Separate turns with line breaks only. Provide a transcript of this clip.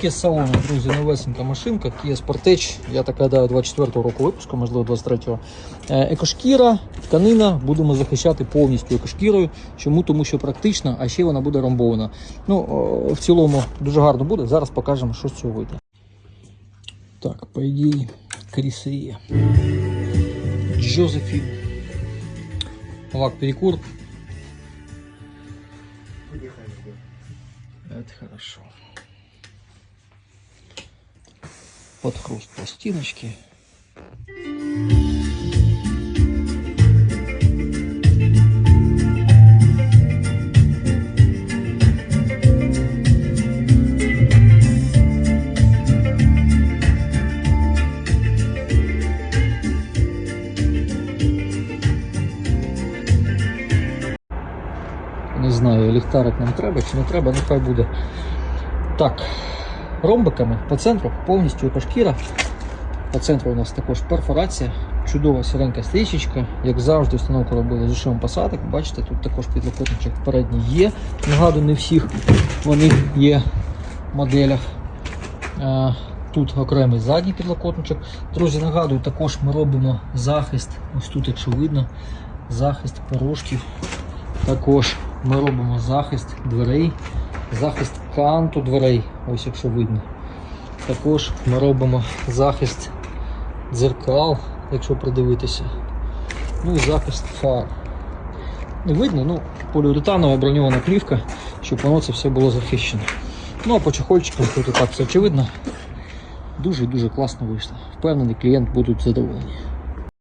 Тільки з салону, друзі, новесенька машинка, Kia Sportage, я так гадаю, 24-го року випуску, можливо, 23-го. Е, Екошкіра, тканина, будемо захищати повністю екошкірою. Чому? Тому що практично, а ще вона буде ромбована. Ну, в цілому дуже гарно буде. Зараз покажемо, що з цього вийде. Так, по ідеї, крісеє. Джозефін. Лак перекур. Это хорошо. Под хруст пластиночки. Не знаю, ліхтарик нам треба чи не треба, нехай буде. Так, ромбиками по центру повністю екошкіра. По центру у нас також перфорація, чудова сіренька стрічечка. Як завжди, установку робили з ушивом посадок. Бачите, тут також підлокотничок передній є. Нагадую, не всіх вони є в моделях. Тут окремий задній підлокотничок. Друзі, нагадую, також ми робимо захист. Ось тут, якщо видно, захист порожків. Також ми робимо захист дверей, захист канту дверей, ось якщо видно. Також ми робимо захист дзеркал, якщо придивитися. Ну і захист фар. Не видно, ну, поліуретанова броньована плівка, щоб воно це все було захищено. Ну а по чехольчикам тут і так все очевидно. Дуже-дуже класно вийшло. Впевнений, клієнт будуть задоволені.